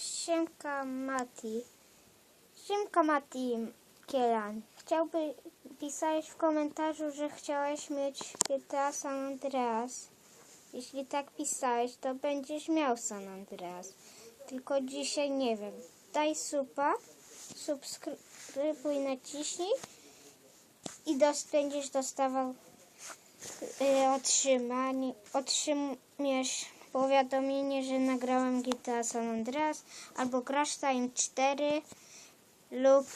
Siemka Mati. Siemka Mati Kielan. Chciałby, pisałeś w komentarzu, że chciałeś mieć GTA San Andreas. Jeśli tak pisałeś, to będziesz miał San Andreas. Tylko dzisiaj nie wiem. Daj suba, subskrybuj, naciśnij i dos, będziesz dostawał y, otrzymanie, otrzymiesz powiadomienie, że nagrałem GTA San Andreas albo Crash Time 4 lub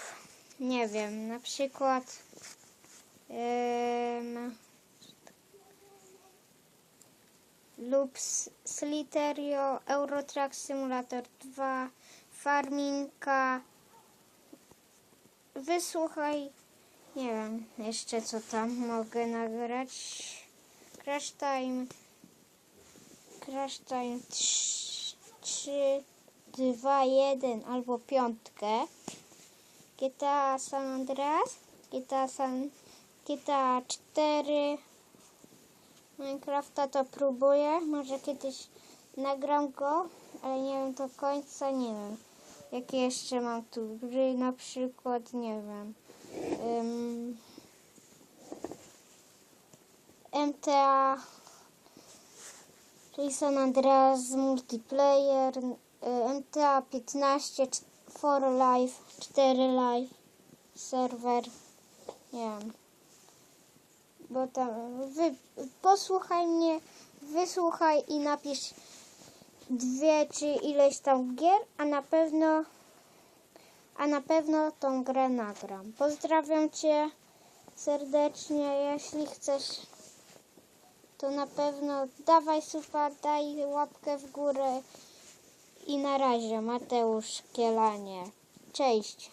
nie wiem, na przykład lub Sliterio, Eurotrack Simulator 2, Farminka. Wysłuchaj, nie wiem jeszcze co tam mogę nagrać. Crash Time, Crash Time 3, 2, 1 albo piątkę. GTA San Andreas, GTA San, GTA 4, Minecrafta to próbuję, może kiedyś nagram go, ale nie wiem do końca, nie wiem. Jakie jeszcze mam tu gry, na przykład, nie wiem. Ym, MTA, czyli San Andreas Multiplayer, MTA 15, 4 Live, 4 Live, serwer, nie wiem bo tam wy, posłuchaj mnie, wysłuchaj i napisz dwie czy ileś tam gier, a na pewno a na pewno tą grę nagram. Pozdrawiam cię serdecznie, jeśli chcesz to na pewno dawaj supa, daj łapkę w górę i na razie Mateusz Kielanie. Cześć.